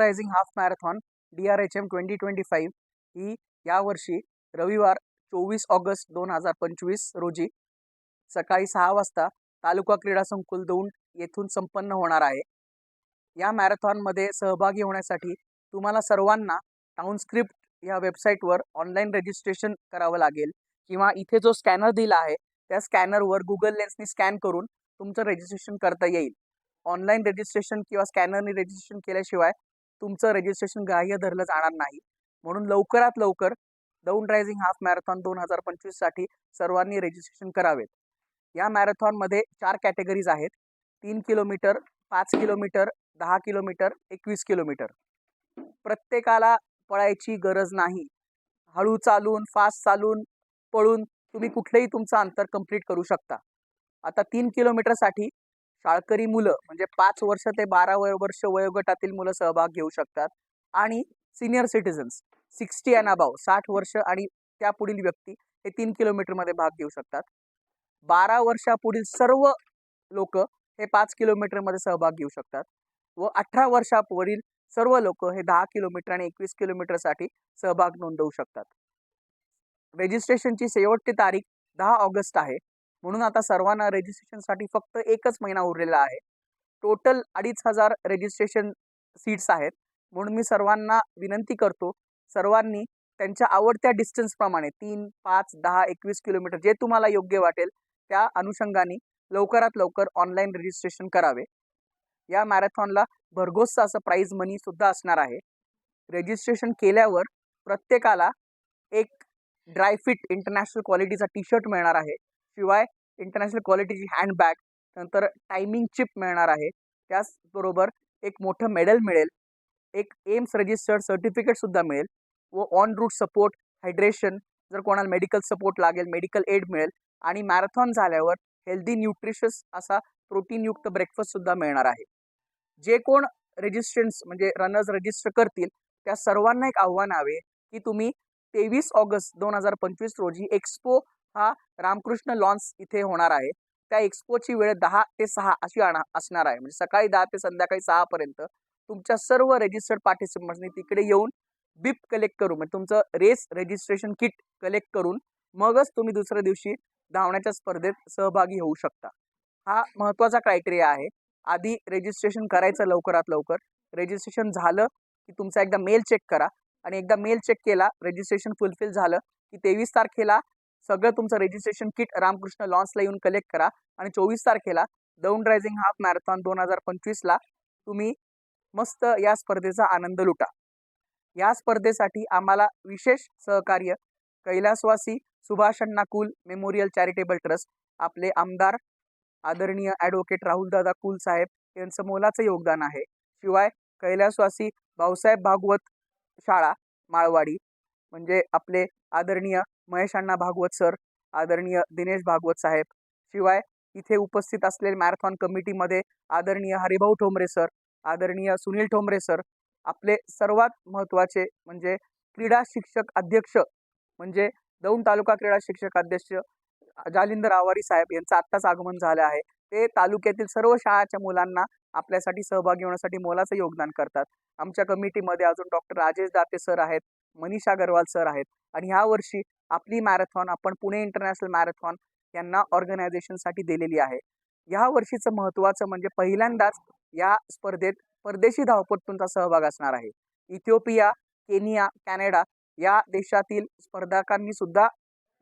Rising half marathon D R H M twenty twenty five ही यावर्षी रविवार चोवीस August दोन हजार पंचवीस रोजी सकाळी सहा वाजता तालुका क्रीडा संकुल दौंड येथून संपन्न होणार आहे. या मॅरेथॉनमध्ये सहभागी होण्यासाठी तुम्हाला सर्वांना टाउनस्क्रिप्ट या वेबसाईटवर ऑनलाईन रजिस्ट्रेशन करावं लागेल किंवा इथे जो स्कॅनर दिला आहे त्या स्कॅनरवर गुगल लेन्सनी स्कॅन करून तुमचं रजिस्ट्रेशन करता येईल. ऑनलाईन रजिस्ट्रेशन किंवा स्कॅनरने रजिस्ट्रेशन केल्याशिवाय तुमचं रजिस्ट्रेशन ग्राह्य धरलं जाणार नाही. म्हणून लवकरात लवकर दौंड रायझिंग हाफ मॅरेथॉन दोन हजार पंचवीससाठी सर्वांनी रजिस्ट्रेशन करावेत. या मॅरेथॉनमध्ये चार कॅटेगरीज आहेत. तीन किलोमीटर पाच किलोमीटर दहा किलोमीटर एकवीस किलोमीटर प्रत्येकाला पळायची गरज नाही. हळू चालून फास्ट चालून पळून तुम्ही कुठलंही तुमचं अंतर कंप्लीट करू शकता. आता तीन किलोमीटरसाठी शाळकरी मुलं म्हणजे पाच वर्ष ते बारा वय वर्ष वयोगटातील मुलं सहभाग घेऊ शकतात. आणि senior citizens sixty and above साठ वर्ष आणि त्या पुढील व्यक्ती हे तीन किलोमीटरमध्ये भाग घेऊ शकतात. बारा वर्षापुढील सर्व लोक हे पाच किलोमीटरमध्ये सहभाग घेऊ शकतात. व अठरा वर्षापुढील सर्व लोक हे दहा किलोमीटर आणि एकवीस किलोमीटरसाठी सहभाग नोंदवू शकतात. रजिस्ट्रेशनची शेवटची तारीख दहा ऑगस्ट आहे. म्हणून आता सर्वांना रजिस्ट्रेशनसाठी फक्त एकच महिना उरलेला आहे. टोटल अडीच हजार रजिस्ट्रेशन सीट्स आहेत. म्हणून मी सर्वांना विनंती करतो सर्वांनी त्यांच्या आवडत्या डिस्टन्सप्रमाणे तीन पाच दहा एकवीस किलोमीटर जे तुम्हाला योग्य वाटेल त्या अनुषंगाने लवकरात लवकर ऑनलाईन रजिस्ट्रेशन करावे. या मॅरेथॉनला भरघोसचं असं प्राईज मनीसुद्धा असणार आहे. रजिस्ट्रेशन केल्यावर प्रत्येकाला एक ड्रायफिट इंटरनॅशनल क्वालिटीचा टी शर्ट मिळणार आहे. शिवाय इंटरनॅशनल क्वालिटीची हँडबॅग नंतर टायमिंग चिप मिळणार आहे. त्याचबरोबर एक मोठं मेडल मिळेल. एक एम्स रजिस्टर्ड सर्टिफिकेटसुद्धा मिळेल. व ऑन रूट सपोर्ट हायड्रेशन जर कोणाला मेडिकल सपोर्ट लागेल मेडिकल एड मिळेल आणि मॅरेथॉन झाल्यावर हेल्दी न्यूट्रिशियस असा प्रोटीनयुक्त ब्रेकफास्टसुद्धा मिळणार आहे. जे कोण रजिस्ट्रन्स म्हणजे रनर्स रजिस्टर करतील त्या सर्वांना एक आव्हान हवे की तुम्ही तेवीस ऑगस्ट दोन हजार पंचवीस रोजी एक्सपो हा रामकृष्ण लॉन्स इथे होणार आहे. त्या एक्सपोची वेळ दहा ते सहा अशी आणा असणार आहे. म्हणजे सकाळी दहा ते संध्याकाळी सहापर्यंत तुमच्या सर्व रजिस्टर्ड पार्टिसिपंट्सनी तिकडे येऊन बिप कलेक्ट करून म्हणजे तुमचं रेस रजिस्ट्रेशन किट कलेक्ट करून मगच तुम्ही दुसऱ्या दिवशी धावण्याच्या स्पर्धेत सहभागी होऊ शकता. हा महत्त्वाचा क्रायटेरिया आहे. आधी रजिस्ट्रेशन करायचं लवकरात लवकर. रजिस्ट्रेशन झालं की तुमचा एकदा मेल चेक करा. आणि एकदा मेल चेक केला रजिस्ट्रेशन फुलफिल झालं की तेवीस तारखेला सगळं तुमचं रजिस्ट्रेशन किट रामकृष्ण लॉन्सला येऊन कलेक्ट करा. आणि चोवीस तारखेला दौंड रायझिंग हाफ मॅरेथॉन दोन हजार पंचवीसला तुम्ही मस्त या स्पर्धेचा आनंद लुटा. या स्पर्धेसाठी आम्हाला विशेष सहकार्य कैलासवासी Subhash Kul memorial charitable trust आपले आमदार आदरणीय ॲडव्होकेट राहुलदादा कुल साहेब यांचं मोलाचं योगदान आहे. शिवाय कैलासवासी भाऊसाहेब भागवत शाळा माळवाडी म्हणजे आपले आदरणीय महेश अण्णा भागवत सर आदरणीय दिनेश भागवत साहेब शिवाय इथे उपस्थित असलेले मॅरेथॉन कमिटीमध्ये आदरणीय हरिभाऊ ठोंबरे सर आदरणीय सुनील ठोंबरे सर आपले सर्वात महत्त्वाचे म्हणजे क्रीडा शिक्षक अध्यक्ष म्हणजे दौंड तालुका क्रीडा शिक्षक अध्यक्ष जालिंदर आवारी साहेब यांचं आत्ताच आगमन झालं आहे. ते तालुक्यातील सर्व शाळाच्या मुलांना आपल्यासाठी सहभागी होण्यासाठी मोलाचं योगदान करतात. आमच्या कमिटीमध्ये अजून डॉक्टर राजेश दाते सर आहेत. मनीषा अगरवाल सर आहेत. आणि ह्या वर्षी आपली मॅरेथॉन आपण पुणे इंटरनॅशनल मॅरेथॉन यांना ऑर्गनायझेशनसाठी दिलेली आहे. या वर्षीचं महत्त्वाचं म्हणजे पहिल्यांदाच या स्पर्धेत परदेशी धावपटूंचा सहभाग असणार आहे. इथिओपिया केनिया कॅनडा या देशातील स्पर्धकांनी सुद्धा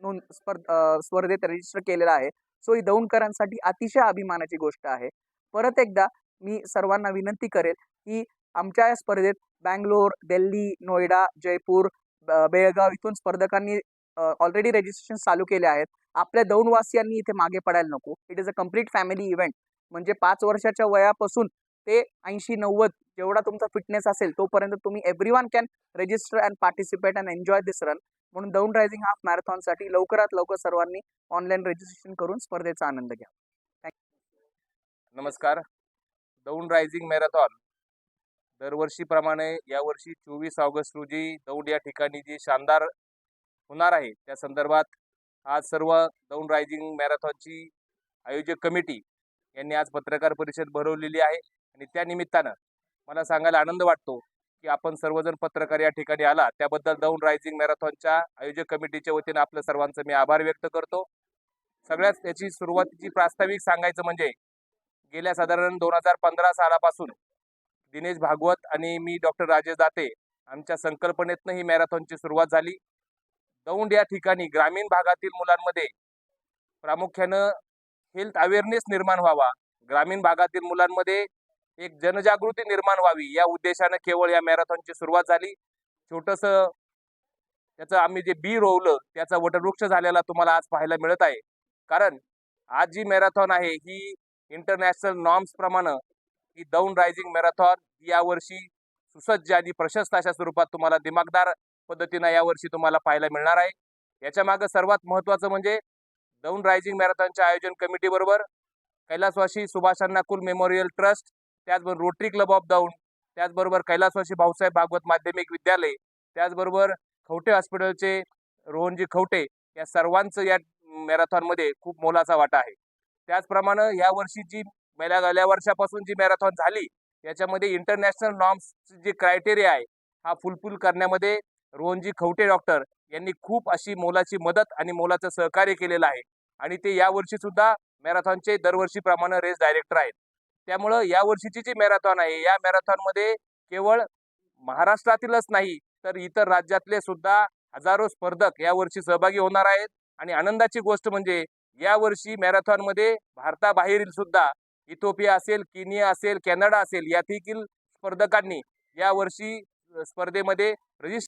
नोंद स्पर्ध स्पर्धेत रजिस्टर केलेला आहे. सो ही दौंडकरांसाठी अतिशय अभिमानाची गोष्ट आहे. परत एकदा मी सर्वांना विनंती करेल की आमच्या या स्पर्धेत बँगलोर दिल्ली नोएडा जयपूर बेळगाव इथून स्पर्धकांनी ऑलरेडी रजिस्ट्रेशन चालू केले आहेत. आपल्या दौंडवासियांनी इथे मागे पडायला नको. It is a complete family event म्हणजे पाच वर्षाच्या वयापासून ते ऐंशी नव्वद जेवढा तुमचा फिटनेस असेल तोपर्यंत तुम्ही every one can register and participate and enjoy this run म्हणून दौंड रायझिंग हाफ मॅरेथॉनसाठी लवकरात लवकर सर्वांनी ऑनलाईन रजिस्ट्रेशन करून स्पर्धेचा आनंद घ्या. नमस्कार. दौंड रायझिंग मॅरेथॉन दरवर्षीप्रमाणे यावर्षी चोवीस ऑगस्ट रोजी दौंड या ठिकाणी जी शानदार होणार आहे त्या संदर्भात आज सर्व दौंड रायझिंग मॅरेथॉनची आयोजक कमिटी यांनी आज पत्रकार परिषद भरवलेली आहे आणि त्या निमित्तानं मला सांगायला आनंद वाटतो की आपण सर्वजण पत्रकार या ठिकाणी आला. त्याबद्दल दौंड रायझिंग मॅरेथॉनच्या आयोजक कमिटीच्या वतीनं आपल्या सर्वांचं मी आभार व्यक्त करतो. सगळ्यात त्याची सुरुवातीची प्रास्ताविक सांगायचं म्हणजे गेल्या साधारण दोन हजार पंधरा सालापासून दिनेश भागवत आणि मी डॉक्टर राजेश दाते आमच्या संकल्पनेतनं ही मॅरेथॉनची सुरुवात झाली. दौंड या ठिकाणी ग्रामीण भागातील मुलांमध्ये प्रामुख्यानं हेल्थ अवेअरनेस निर्माण व्हावा. ग्रामीण भागातील मुलांमध्ये एक जनजागृती निर्माण व्हावी या उद्देशानं केवळ या मॅरेथॉनची सुरुवात झाली. छोटस त्याचं आम्ही जे बी रोवलं त्याचा वटवृक्ष झालेला तुम्हाला आज पाहायला मिळत आहे. कारण आज जी मॅरेथॉन आहे ही इंटरनॅशनल नॉर्म्स प्रमाणे ही दौंड रायझिंग मॅरेथॉन यावर्षी सुसज्ज आणि प्रशस्त अशा स्वरूपात तुम्हाला दिमागदार पद्धतीनं यावर्षी तुम्हाला पाहायला मिळणार आहे. याच्या मागे सर्वात महत्त्वाचं म्हणजे दौंड रायझिंग मॅरेथॉनच्या आयोजन कमिटीबरोबर कैलासवाशी कैलासवासी सुभाषांना कुल मेमोरियल ट्रस्ट त्याचबरोबर रोटरी क्लब ऑफ दौंड त्याचबरोबर कैलासवासी भाऊसाहेब भागवत माध्यमिक विद्यालय त्याचबरोबर खवटे हॉस्पिटलचे रोहनजी खवटे या सर्वांचं या मॅरेथॉनमध्ये खूप मोलाचा वाटा आहे. त्याचप्रमाणे यावर्षी जी मेल्या गेल्या वर्षापासून जी मॅरेथॉन झाली याच्यामध्ये इंटरनॅशनल नॉर्म्स जे क्रायटेरिया आहे हा फुलफिल करण्यामध्ये रोहनजी खवटे डॉक्टर यांनी खूप अशी मोलाची मदत आणि मोलाचं सहकार्य केलेलं आहे. आणि ते यावर्षी सुद्धा मॅरेथॉनचे दरवर्षीप्रमाणे रेस डायरेक्टर आहेत. त्यामुळं यावर्षीची जी मॅरेथॉन आहे या मॅरेथॉनमध्ये केवळ महाराष्ट्रातीलच नाही तर इतर राज्यातले सुद्धा हजारो स्पर्धक यावर्षी सहभागी होणार आहेत. आणि आनंदाची गोष्ट म्हणजे यावर्षी मॅरेथॉनमध्ये भारताबाहेरील सुद्धा इथोपिया असेल किनिया असेल कॅनडा असेल या देखील स्पर्धकांनी यावर्षी स्पर्धेमध्ये रजिस्टर